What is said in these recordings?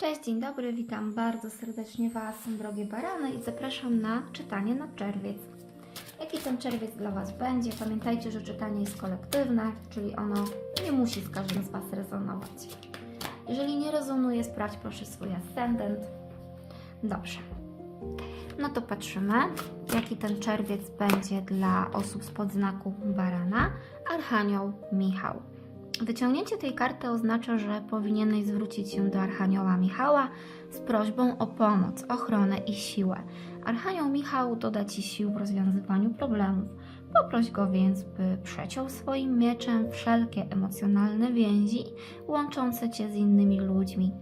Cześć, dzień dobry, witam bardzo serdecznie Was, drogie barany i zapraszam na czytanie na czerwiec. Jaki ten czerwiec dla Was będzie? Pamiętajcie, że czytanie jest kolektywne, czyli ono nie musi z każdym z Was rezonować. Jeżeli nie rezonuje, sprawdź proszę swój ascendent. Dobrze. No to patrzymy, jaki ten czerwiec będzie dla osób spod znaku barana. Archanioł Michał. Wyciągnięcie tej karty oznacza, że powinieneś zwrócić się do Archanioła Michała z prośbą o pomoc, ochronę i siłę. Archanioł Michał doda Ci sił w rozwiązywaniu problemów. Poproś go więc, by przeciął swoim mieczem wszelkie emocjonalne więzi łączące Cię z innymi ludźmi,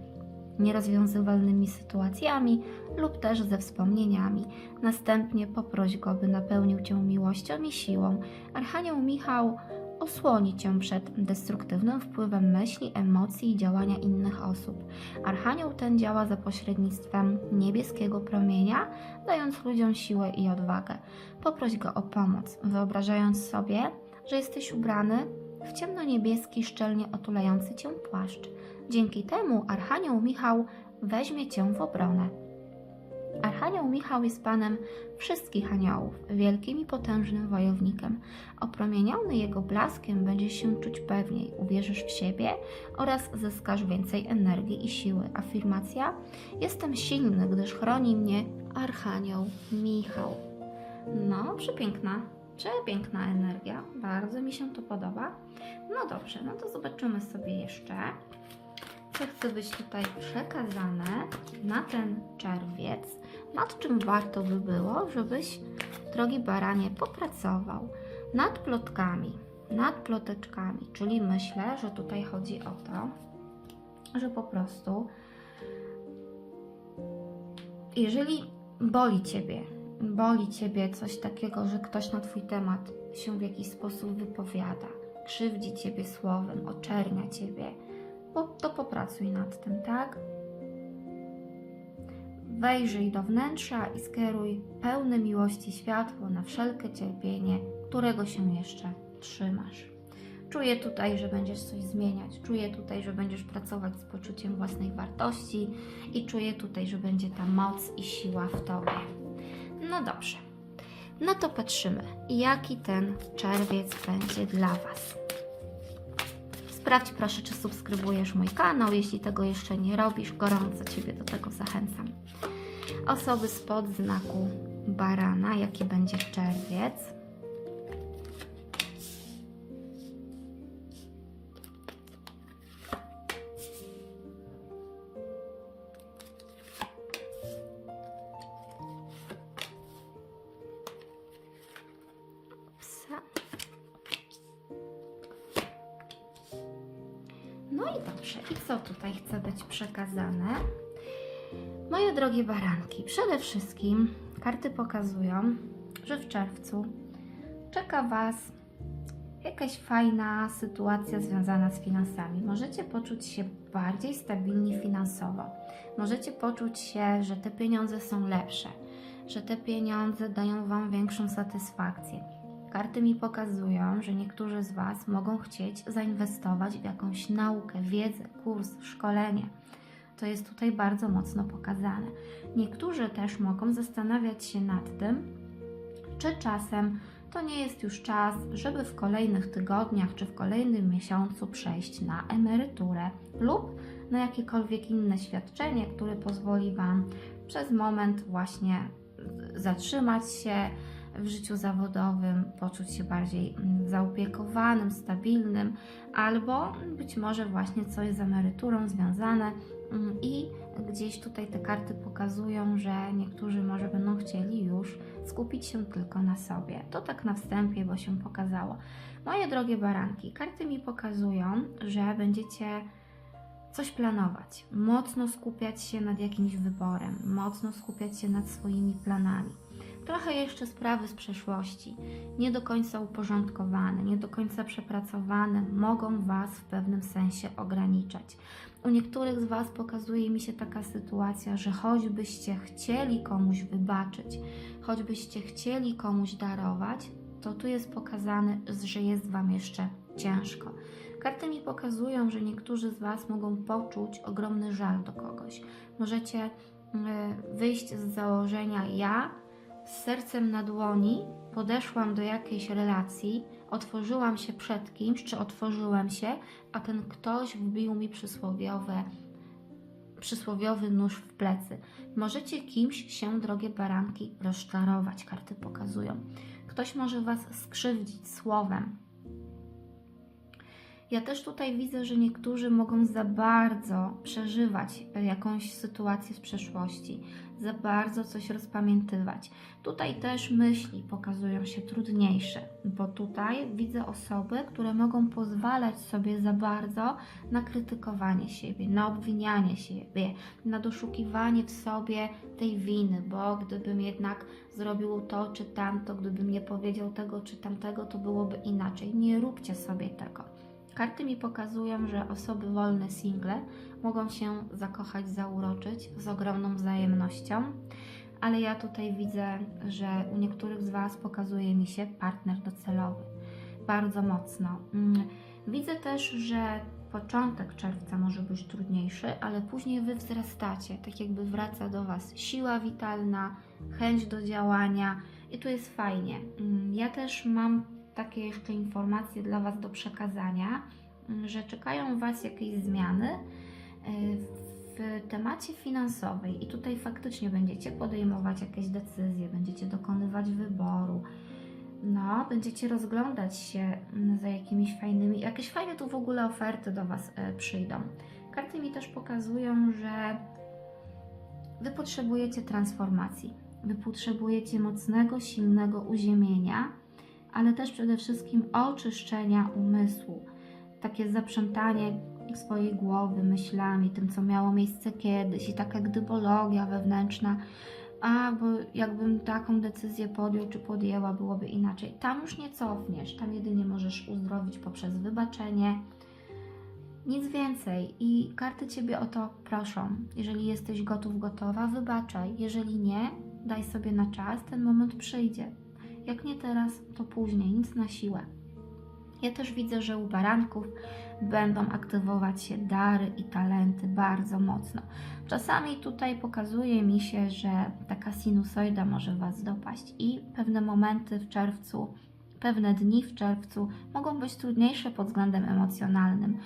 nierozwiązywalnymi sytuacjami lub też ze wspomnieniami. Następnie poproś go, by napełnił Cię miłością i siłą. Archanioł Michał osłoni Cię przed destruktywnym wpływem myśli, emocji i działania innych osób. Archanioł ten działa za pośrednictwem niebieskiego promienia, dając ludziom siłę i odwagę. Poproś go o pomoc, wyobrażając sobie, że jesteś ubrany w ciemno-niebieski, szczelnie otulający Cię płaszcz. Dzięki temu Archanioł Michał weźmie Cię w obronę. Archanioł Michał jest panem wszystkich aniołów, wielkim i potężnym wojownikiem. Opromieniony jego blaskiem będziesz się czuć pewniej, uwierzysz w siebie oraz zyskasz więcej energii i siły. Afirmacja: Jestem silny, gdyż chroni mnie Archanioł Michał. No, przepiękna, przepiękna energia. Bardzo mi się to podoba. No dobrze, no to zobaczymy sobie jeszcze, co chce być tutaj przekazane na ten czerwiec, nad czym warto by było, żebyś, drogi baranie, popracował? Nad plotkami, nad ploteczkami, czyli myślę, że tutaj chodzi o to, że po prostu jeżeli boli Ciebie, boli Ciebie coś takiego, że ktoś na Twój temat się w jakiś sposób wypowiada, krzywdzi Ciebie słowem, oczernia Ciebie, po, to popracuj nad tym, tak? Wejrzyj do wnętrza i skieruj pełne miłości światło na wszelkie cierpienie, którego się jeszcze trzymasz. Czuję tutaj, że będziesz coś zmieniać. Czuję tutaj, że będziesz pracować z poczuciem własnej wartości i czuję tutaj, że będzie ta moc i siła w tobie. No dobrze. No to patrzymy, jaki ten czerwiec będzie dla Was. Sprawdź proszę, czy subskrybujesz mój kanał. Jeśli tego jeszcze nie robisz, gorąco Ciebie do tego zachęcam. Osoby spod znaku barana, jaki będzie czerwiec. No i dobrze. I co tutaj chce być przekazane? Moje drogie baranki, przede wszystkim karty pokazują, że w czerwcu czeka Was jakaś fajna sytuacja związana z finansami. Możecie poczuć się bardziej stabilni finansowo. Możecie poczuć się, że te pieniądze są lepsze, że te pieniądze dają Wam większą satysfakcję. Karty mi pokazują, że niektórzy z Was mogą chcieć zainwestować w jakąś naukę, wiedzę, kurs, szkolenie. To jest tutaj bardzo mocno pokazane. Niektórzy też mogą zastanawiać się nad tym, czy czasem to nie jest już czas, żeby w kolejnych tygodniach czy w kolejnym miesiącu przejść na emeryturę lub na jakiekolwiek inne świadczenie, które pozwoli Wam przez moment właśnie zatrzymać się w życiu zawodowym, poczuć się bardziej mm, zaopiekowanym, stabilnym, albo być może właśnie coś z emeryturą związane mm, i gdzieś tutaj te karty pokazują, że niektórzy może będą chcieli już skupić się tylko na sobie. To tak na wstępie, bo się pokazało. Moje drogie baranki, karty mi pokazują, że będziecie coś planować, mocno skupiać się nad jakimś wyborem, mocno skupiać się nad swoimi planami. Trochę jeszcze sprawy z przeszłości, nie do końca uporządkowane, nie do końca przepracowane, mogą Was w pewnym sensie ograniczać. U niektórych z Was pokazuje mi się taka sytuacja, że choćbyście chcieli komuś wybaczyć, choćbyście chcieli komuś darować, to tu jest pokazane, że jest Wam jeszcze ciężko. Karty mi pokazują, że niektórzy z Was mogą poczuć ogromny żal do kogoś. Możecie y, wyjść z założenia ja z sercem na dłoni podeszłam do jakiejś relacji, otworzyłam się przed kimś, czy otworzyłem się, a ten ktoś wbił mi przysłowiowe, przysłowiowy nóż w plecy. Możecie kimś się, drogie baranki, rozczarować, karty pokazują. Ktoś może Was skrzywdzić słowem. Ja też tutaj widzę, że niektórzy mogą za bardzo przeżywać jakąś sytuację z przeszłości, za bardzo coś rozpamiętywać. Tutaj też myśli pokazują się trudniejsze, bo tutaj widzę osoby, które mogą pozwalać sobie za bardzo na krytykowanie siebie, na obwinianie siebie, na doszukiwanie w sobie tej winy, bo gdybym jednak zrobił to czy tamto, gdybym nie powiedział tego czy tamtego, to byłoby inaczej. Nie róbcie sobie tego. Karty mi pokazują, że osoby wolne, single mogą się zakochać, zauroczyć z ogromną wzajemnością, ale ja tutaj widzę, że u niektórych z Was pokazuje mi się partner docelowy bardzo mocno. Mm, Widzę też, że początek czerwca może być trudniejszy, ale później Wy wzrastacie, tak jakby wraca do Was siła witalna, chęć do działania i tu jest fajnie. Mm, Ja też mam takie jeszcze informacje dla Was do przekazania, mm, że czekają Was jakieś zmiany y, w temacie finansowej i tutaj faktycznie będziecie podejmować jakieś decyzje, będziecie dokonywać wyboru. No, będziecie rozglądać się mm, za jakimiś fajnymi, jakieś fajne tu w ogóle oferty do Was e, przyjdą. Karty mi też pokazują, że Wy potrzebujecie transformacji. Wy potrzebujecie mocnego, silnego uziemienia, ale też przede wszystkim oczyszczenia umysłu. Takie zaprzątanie swojej głowy myślami, tym co miało miejsce kiedyś i taka gdybologia wewnętrzna, a bo jakbym taką decyzję podjął czy podjęła, byłoby inaczej. Tam już nie cofniesz, tam jedynie możesz uzdrowić poprzez wybaczenie. Nic więcej i karty Ciebie o to proszą. Jeżeli jesteś gotów, gotowa, wybaczaj. Jeżeli nie, daj sobie na czas, ten moment przyjdzie. Jak nie teraz, to później, nic na siłę. Ja też widzę, że u baranków będą aktywować się dary i talenty bardzo mocno. Czasami tutaj pokazuje mi się, że taka sinusoida może Was dopaść i pewne momenty w czerwcu, pewne dni w czerwcu mogą być trudniejsze pod względem emocjonalnym.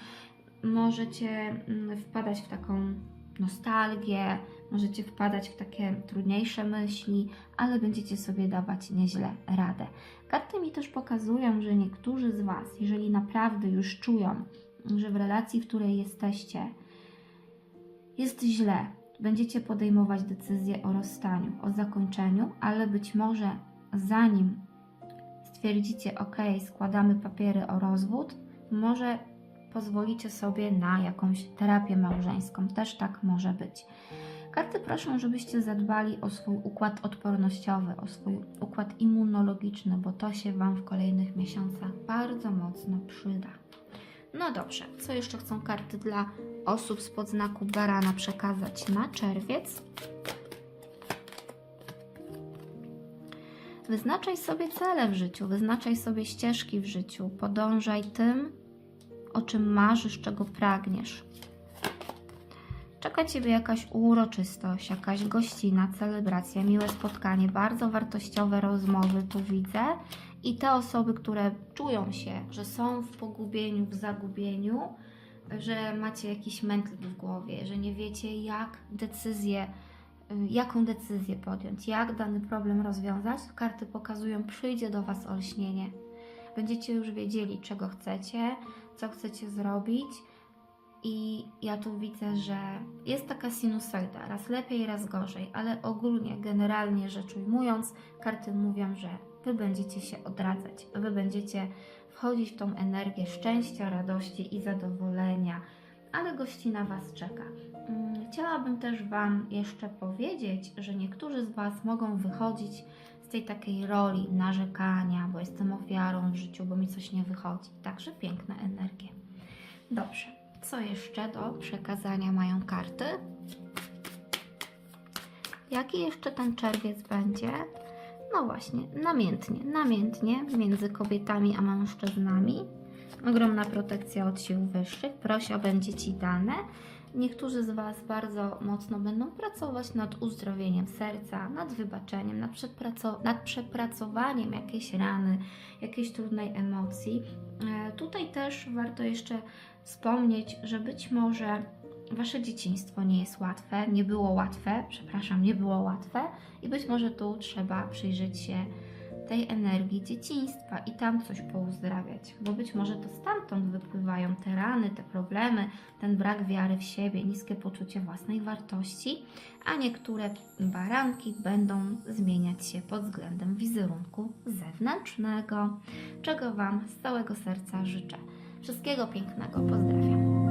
Możecie mm, wpadać w taką nostalgię, możecie wpadać w takie trudniejsze myśli, ale będziecie sobie dawać nieźle radę. Karty mi też pokazują, że niektórzy z Was, jeżeli naprawdę już czują, że w relacji, w której jesteście, jest źle, będziecie podejmować decyzję o rozstaniu, o zakończeniu, ale być może zanim stwierdzicie, ok, składamy papiery o rozwód, może pozwolicie sobie na jakąś terapię małżeńską. Też tak może być. Karty proszą, żebyście zadbali o swój układ odpornościowy, o swój układ immunologiczny, bo to się Wam w kolejnych miesiącach bardzo mocno przyda. No dobrze, co jeszcze chcą karty dla osób z podznaku barana przekazać na czerwiec? Wyznaczaj sobie cele w życiu, wyznaczaj sobie ścieżki w życiu, podążaj tym, o czym marzysz, czego pragniesz. Czeka Ciebie jakaś uroczystość, jakaś gościna, celebracja, miłe spotkanie, bardzo wartościowe rozmowy tu widzę. I te osoby, które czują się, że są w pogubieniu, w zagubieniu, że macie jakiś mętlik w głowie, że nie wiecie, jak decyzję, jaką decyzję podjąć, jak dany problem rozwiązać, karty pokazują, przyjdzie do Was olśnienie. Będziecie już wiedzieli, czego chcecie, co chcecie zrobić. I ja tu widzę, że jest taka sinusoida, raz lepiej, raz gorzej, ale ogólnie, generalnie rzecz ujmując, karty mówią, że Wy będziecie się odradzać, Wy będziecie wchodzić w tą energię szczęścia, radości i zadowolenia, ale gościna Was czeka. Mm, Chciałabym też Wam jeszcze powiedzieć, że niektórzy z Was mogą wychodzić tej takiej roli narzekania, bo jestem ofiarą w życiu, bo mi coś nie wychodzi. Także piękne energie. Dobrze, co jeszcze do przekazania mają karty? Jaki jeszcze ten czerwiec będzie? No właśnie, namiętnie, namiętnie między kobietami a mężczyznami. ogromna protekcja od sił wyższych. Prosia będzie Ci dane. Niektórzy z Was bardzo mocno będą pracować nad uzdrowieniem serca, nad wybaczeniem, nad, przepraco- nad przepracowaniem jakiejś rany, jakiejś trudnej emocji. E, Tutaj też warto jeszcze wspomnieć, że być może Wasze dzieciństwo nie jest łatwe, nie było łatwe, przepraszam, nie było łatwe i być może tu trzeba przyjrzeć się tej energii dzieciństwa i tam coś pouzdrawiać, bo być może to stamtąd wypływają te rany, te problemy, ten brak wiary w siebie, niskie poczucie własnej wartości, a niektóre baranki będą zmieniać się pod względem wizerunku zewnętrznego, czego Wam z całego serca życzę. Wszystkiego pięknego, pozdrawiam.